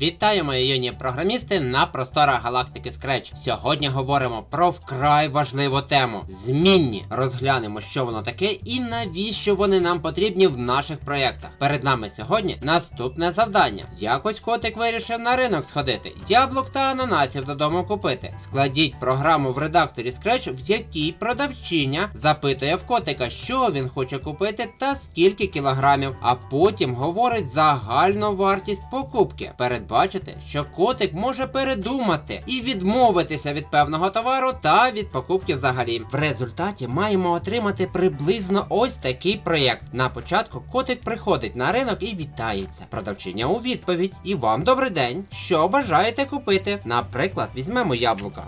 Вітаю, мої юні програмісти на просторах галактики Scratch. Сьогодні говоримо про вкрай важливу тему змінні. Розглянемо, що воно таке і навіщо вони нам потрібні в наших проєктах. Перед нами сьогодні наступне завдання. Якось котик вирішив на ринок сходити, яблук та ананасів додому купити. Складіть програму в редакторі Scratch, в якій продавчиня запитує в котика, що він хоче купити та скільки кілограмів, а потім говорить загальну вартість покупки. Передбачите, що котик може передумати і відмовитися від певного товару та від покупки взагалі. В результаті маємо отримати приблизно ось такий проєкт. На початку котик приходить на ринок і вітається. Продавчиня у відповідь. І вам добрий день. Що бажаєте купити? Наприклад, візьмемо яблука.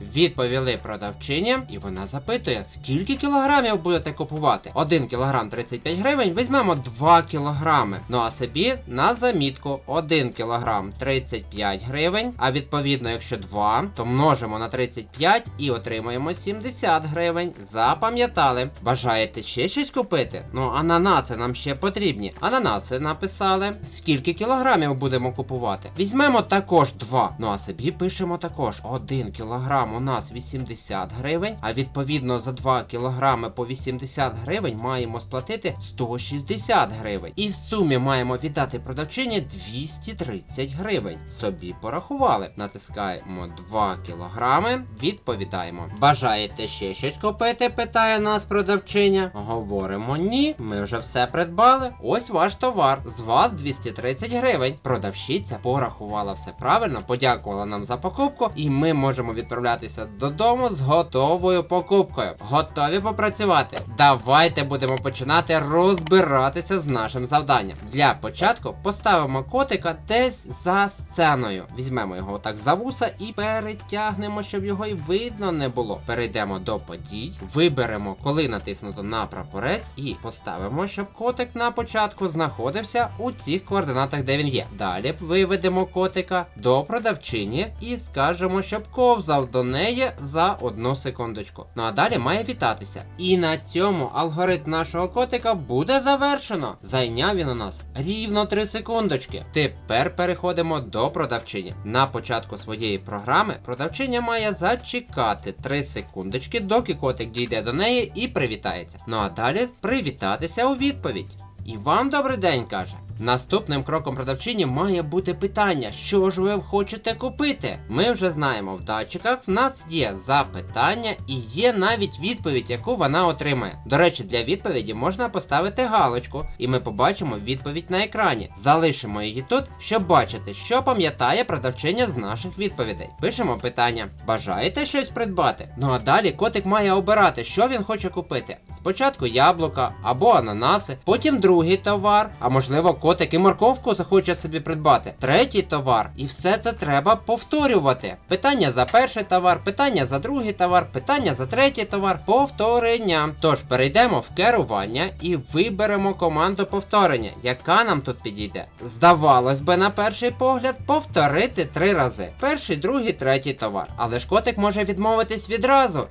Відповіли продавчині, і вона запитує, скільки кілограмів будете купувати? 1 кілограм 35 гривень, візьмемо 2 кілограми. Ну а собі на замітку 1 кілограм 35 гривень. А відповідно, якщо 2, то множимо на 35 і отримуємо 70 гривень. Запам'ятали. Бажаєте ще щось купити? Ну, ананаси нам ще потрібні. Ананаси написали. Скільки кілограмів будемо купувати? Візьмемо також 2. Ну а собі пишемо також 1 кілограм у нас 80 гривень, а відповідно за 2 кілограми по 80 гривень маємо сплатити 160 гривень. І в сумі маємо віддати продавчині 230 гривень. Собі порахували. Натискаємо 2 кілограми, відповідаємо. Бажаєте ще щось купити? питає нас продавчиня. Говоримо ні, ми вже все придбали. Ось ваш товар. З вас 230 гривень. Продавщиця порахувала все правильно, подякувала нам за покупку, і ми можемо відправлятися додому з готовою покупкою. Готові попрацювати? Давайте будемо починати розбиратися з нашим завданням. Для початку поставимо котика десь за сценою. Візьмемо його так за вуса і перетягнемо, щоб його і видно не було. Перейдемо до подій, виберемо, коли натиснуто на прапорець, і поставимо, щоб котик на початку знаходився у цих координатах, де він є. Далі виведемо котика до продавчині і скажемо, щоб ковзав до неї за одну секундочку. Ну а далі має вітатися. І на цьому алгоритм нашого котика буде завершено. Зайняв він у нас рівно 3 секундочки. Тепер переходимо до продавчині. На початку своєї програми продавчиня має зачекати 3 секундочки, доки котик дійде до неї і привітається. Ну а далі привітатися у відповідь. І вам добрий день каже. Наступним кроком продавчині має бути питання, що ж ви хочете купити. Ми вже знаємо, в датчиках в нас є запитання і є навіть відповідь, яку вона отримає. До речі, для відповіді можна поставити галочку, і ми побачимо відповідь на екрані. Залишимо її тут, щоб бачити, що пам'ятає продавчиня з наших відповідей. Пишемо питання: бажаєте щось придбати? Ну а далі котик має обирати, що він хоче купити. Спочатку яблука або ананаси, потім другий товар, а можливо котик і морковку захоче собі придбати. Третій товар. І все це треба повторювати. Питання за перший товар, питання за другий товар, питання за третій товар, повторення. Тож перейдемо в керування і виберемо команду повторення, яка нам тут підійде. Здавалось би, на перший погляд, повторити три рази. Перший, другий, третій товар. Але ж котик може відмовитись відразу.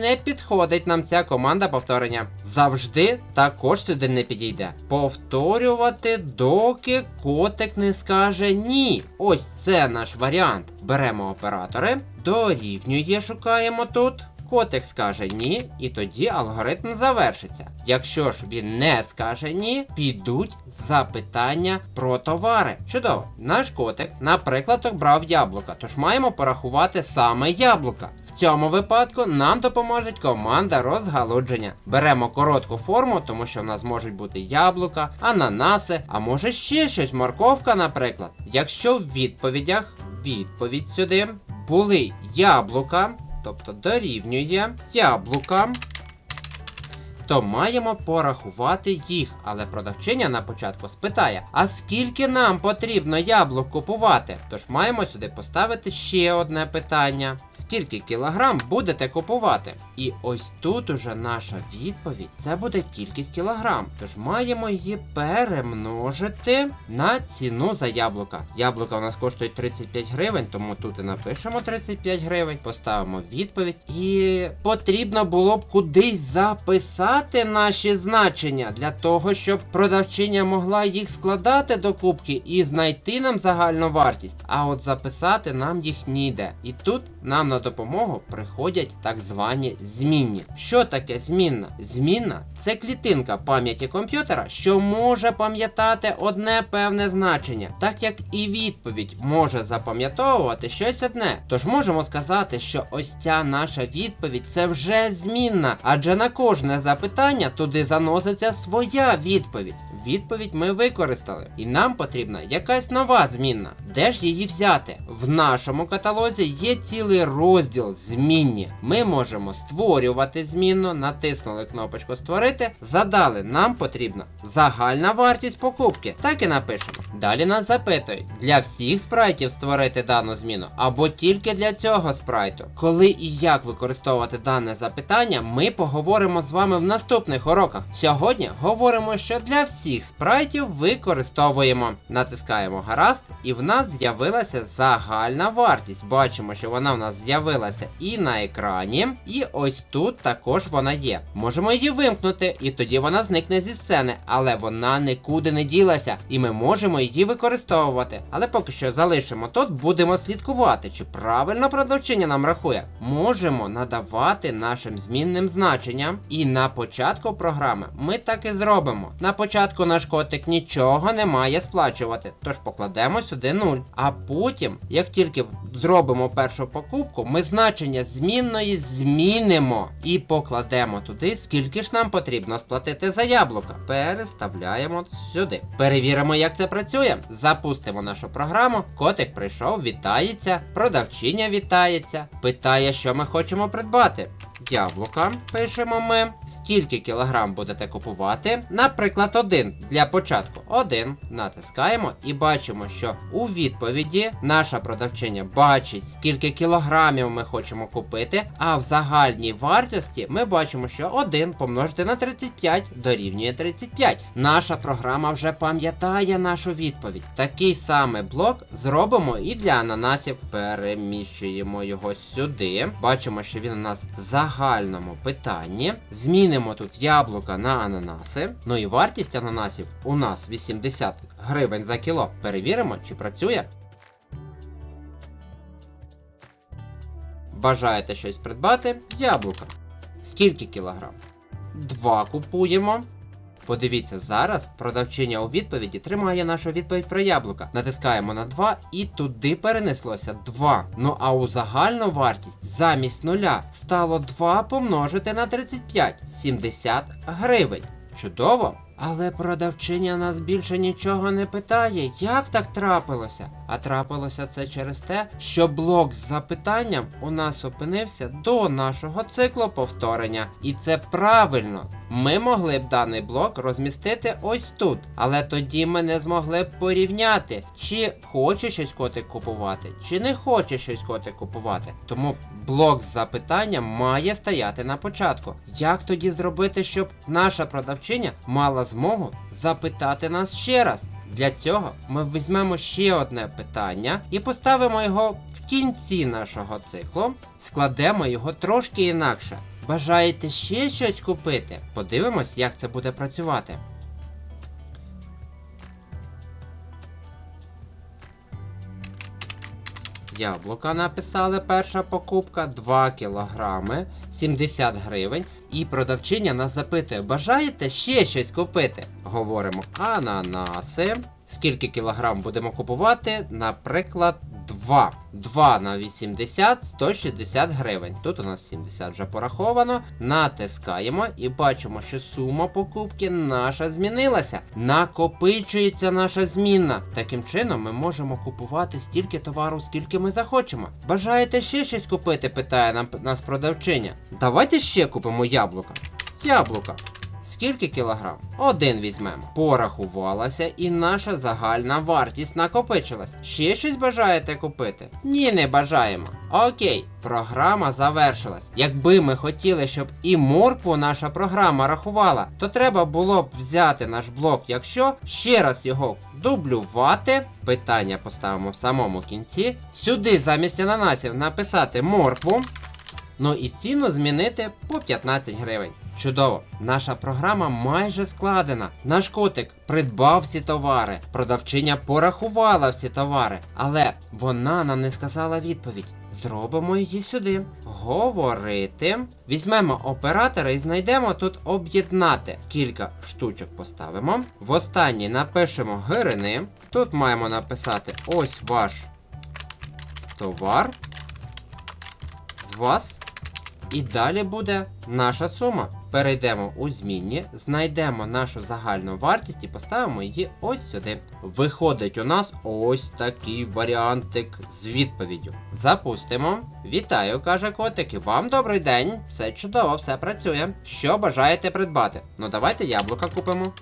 Не підходить нам ця команда повторення. Завжди також сюди не підійде. Повторювати доки котик не скаже ні. Ось це наш варіант. Беремо оператори, дорівнює, шукаємо тут. Котик скаже ні, і тоді алгоритм завершиться. Якщо ж він не скаже ні, підуть запитання про товари. Чудово, наш котик, наприклад, обрав яблука, тож маємо порахувати саме яблука. В цьому випадку нам допоможе команда розгалудження. Беремо коротку форму, тому що в нас можуть бути яблука, ананаси, а може ще щось, морковка, наприклад. Якщо в відповідях відповідь сюди були яблука, тобто дорівнює яблука, то маємо порахувати їх. Але продавчиня на початку спитає: а скільки нам потрібно яблук купувати? Тож маємо сюди поставити ще одне питання: скільки кілограм будете купувати? І ось тут уже наша відповідь це буде кількість кілограм. Тож маємо її перемножити на ціну за яблука. Яблука у нас коштують 35 гривень, тому тут і напишемо 35 гривень, поставимо відповідь. І потрібно було б кудись записати. Записати наші значення для того, щоб продавчиня могла їх складати до кубки і знайти нам загальну вартість. А от записати нам їх ніде. І тут нам на допомогу приходять так звані змінні. Що таке змінна? Змінна це клітинка пам'яті комп'ютера, що може пам'ятати одне певне значення, так як і відповідь може запам'ятовувати щось одне. Тож можемо сказати, що ось ця наша відповідь це вже змінна, адже на кожне запитання туди заноситься своя відповідь. Відповідь ми використали, і нам потрібна якась нова змінна. Де ж її взяти? В нашому каталозі є цілий розділ змінні. Ми можемо створювати змінну, натиснули кнопочку Створити, задали, нам потрібна загальна вартість покупки. Так і напишемо. Далі нас запитують, для всіх спрайтів створити дану зміну або тільки для цього спрайту. Коли і як використовувати дане запитання, ми поговоримо з вами в наступних уроках. Сьогодні говоримо, що для всіх спрайтів використовуємо. Натискаємо гаразд, і в нас з'явилася загальна вартість. Бачимо, що вона в нас з'явилася і на екрані, і ось тут також вона є. Можемо її вимкнути, і тоді вона зникне зі сцени, але вона нікуди не ділася, і ми можемо її використовувати. Але поки що залишимо тут, будемо слідкувати, чи правильно продавчиня нам рахує. Можемо надавати нашим змінним значенням, і на початку програми ми так і зробимо. На початку наш котик нічого не має сплачувати, тож покладемо сюди 0. А потім, як тільки зробимо першу покупку, ми значення змінної змінимо і покладемо туди, скільки ж нам потрібно сплатити за яблука. Переставляємо сюди. Перевіримо, як це працює. Запустимо нашу програму. Котик прийшов, вітається, продавчиня вітається, питає, що ми хочемо придбати. Яблука пишемо ми. Скільки кілограм будете купувати? Наприклад, один для початку. Один. Натискаємо і бачимо, що у відповіді наша продавчиня бачить, скільки кілограмів ми хочемо купити. А в загальній вартості ми бачимо, що 1 помножити на 35 дорівнює 35. Наша програма вже пам'ятає нашу відповідь. Такий самий блок зробимо і для ананасів. Переміщуємо його сюди. Бачимо, що він у нас в загальному питанні. Змінимо тут яблука на ананаси. Ну і вартість ананасів у нас 80 гривень за кіло. Перевіримо, чи працює. Бажаєте щось придбати? Яблука. Скільки кілограм? Два купуємо. Подивіться, зараз продавчиня у відповіді тримає нашу відповідь про яблука. Натискаємо на 2 і туди перенеслося 2. Ну а у загальну вартість замість нуля стало 2 помножити на 35 70 гривень. Чудово! Але продавчиня нас більше нічого не питає, як так трапилося? А трапилося це через те, що блок з запитанням у нас опинився до нашого циклу повторення. І це правильно. Ми могли б даний блок розмістити ось тут, але тоді ми не змогли б порівняти, чи хоче щось котик купувати, чи не хоче щось котик купувати. Тому блок з запитанням має стояти на початку. Як тоді зробити, щоб наша продавчиня мала змогу запитати нас ще раз? Для цього ми візьмемо ще одне питання і поставимо його в кінці нашого циклу, складемо його трошки інакше. Бажаєте ще щось купити? Подивимось, як це буде працювати. Яблука написали перша покупка 2 кілограми 70 гривень. І продавчиня нас запитує, бажаєте ще щось купити? Говоримо ананаси. Скільки кілограм будемо купувати? Наприклад, 2. 2 на 80 160 гривень. Тут у нас 70 вже пораховано. Натискаємо і бачимо, що сума покупки наша змінилася. Накопичується наша змінна. Таким чином ми можемо купувати стільки товару, скільки ми захочемо. Бажаєте ще щось купити? питає нам нас продавчиня. Давайте ще купимо яблука. Яблука. Скільки кілограм? Один візьмемо. Порахувалася і наша загальна вартість накопичилась. Ще щось бажаєте купити? Ні, не бажаємо. Окей, програма завершилась. Якби ми хотіли, щоб і моркву наша програма рахувала, то треба було б взяти наш блок, якщо ще раз його дублювати. Питання поставимо в самому кінці. Сюди замість ананасів написати моркву. Ну і ціну змінити по 15 гривень. Чудово, наша програма майже складена. Наш котик придбав всі товари, продавчиня порахувала всі товари, але вона нам не сказала відповідь. Зробимо її сюди. Говорити. Візьмемо оператора і знайдемо тут об'єднати. Кілька штучок поставимо. В останній напишемо гирини. Тут маємо написати ось ваш товар. З вас. І далі буде наша сума. Перейдемо у змінні, знайдемо нашу загальну вартість і поставимо її ось сюди. Виходить у нас ось такий варіантик з відповіддю. Запустимо. Вітаю, каже котик, і вам добрий день. Все чудово, все працює. Що бажаєте придбати? Ну давайте яблука купимо.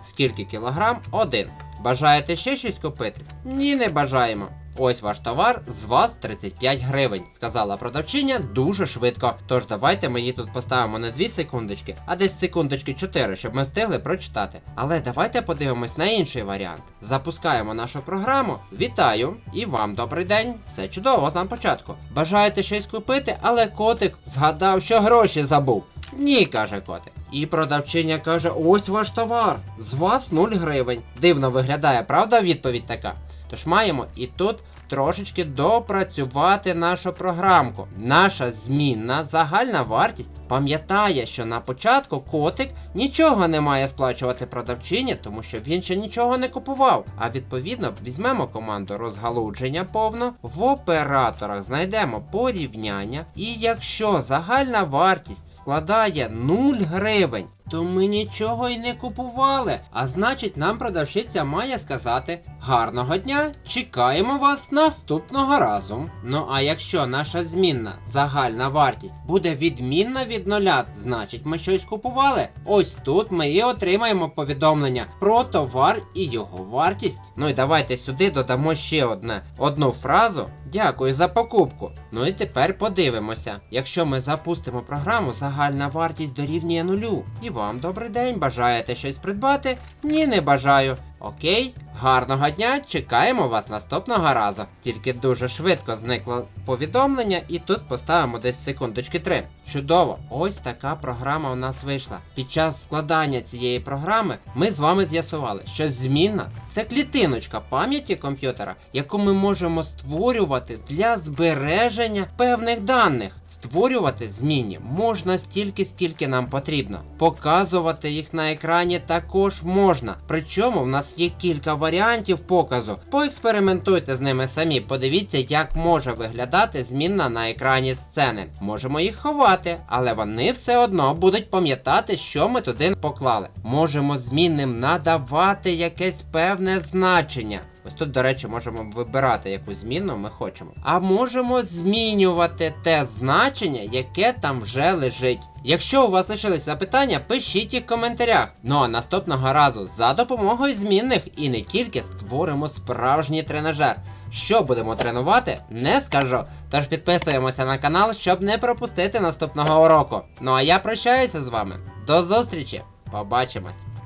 Скільки кілограм? Один. Бажаєте ще щось купити? Ні, не бажаємо. Ось ваш товар, з вас 35 гривень, сказала продавчиня дуже швидко. Тож давайте ми її тут поставимо не 2 секундочки, а десь секундочки 4, щоб ми встигли прочитати. Але давайте подивимось на інший варіант. Запускаємо нашу програму. Вітаю! І вам добрий день! Все чудово з нам початку. Бажаєте щось купити, але котик згадав, що гроші забув. Ні, каже котик. І продавчиня каже: ось ваш товар. З вас 0 гривень. Дивно виглядає, правда, відповідь така? Тож маємо і тут трошечки допрацювати нашу програмку. Наша змінна загальна вартість пам'ятає, що на початку котик нічого не має сплачувати продавчині, тому що він ще нічого не купував. А відповідно візьмемо команду розгалудження повно, в операторах знайдемо порівняння, і якщо загальна вартість складає 0 гривень, то ми нічого й не купували. А значить, нам продавщиця має сказати гарного дня, чекаємо вас наступного разу. Ну а якщо наша змінна загальна вартість буде відмінна від нуля, значить ми щось купували. Ось тут ми і отримаємо повідомлення про товар і його вартість. Ну і давайте сюди додамо ще одне одну фразу. Дякую за покупку. Ну і тепер подивимося. Якщо ми запустимо програму, загальна вартість дорівнює нулю. І вам добрий день. Бажаєте щось придбати? Ні, не бажаю. Окей, гарного дня, чекаємо вас наступного разу. Тільки дуже швидко зникло повідомлення, і тут поставимо десь секундочки 3. Чудово, ось така програма у нас вийшла. Pід час складання цієї програми ми з вами з'ясували, що змінна це клітиночка пам'яті комп'ютера, яку ми можемо створювати для збереження певних даних. Створювати змінні можна стільки, скільки нам потрібно. Показувати їх на екрані також можна. Причому в нас є кілька варіантів показу. Поекспериментуйте з ними самі, подивіться, як може виглядати змінна на екрані сцени. Можемо їх ховати, але вони все одно будуть пам'ятати, що ми туди поклали. Можемо змінним надавати якесь певне значення. Ось тут, до речі, можемо вибирати яку зміну ми хочемо. А можемо змінювати те значення, яке там вже лежить. Якщо у вас лишились запитання, пишіть їх в коментарях. Ну а наступного разу за допомогою змінних і не тільки створимо справжній тренажер. Що будемо тренувати, не скажу. Тож підписуємося на канал, щоб не пропустити наступного уроку. Ну а я прощаюся з вами. До зустрічі! Побачимось!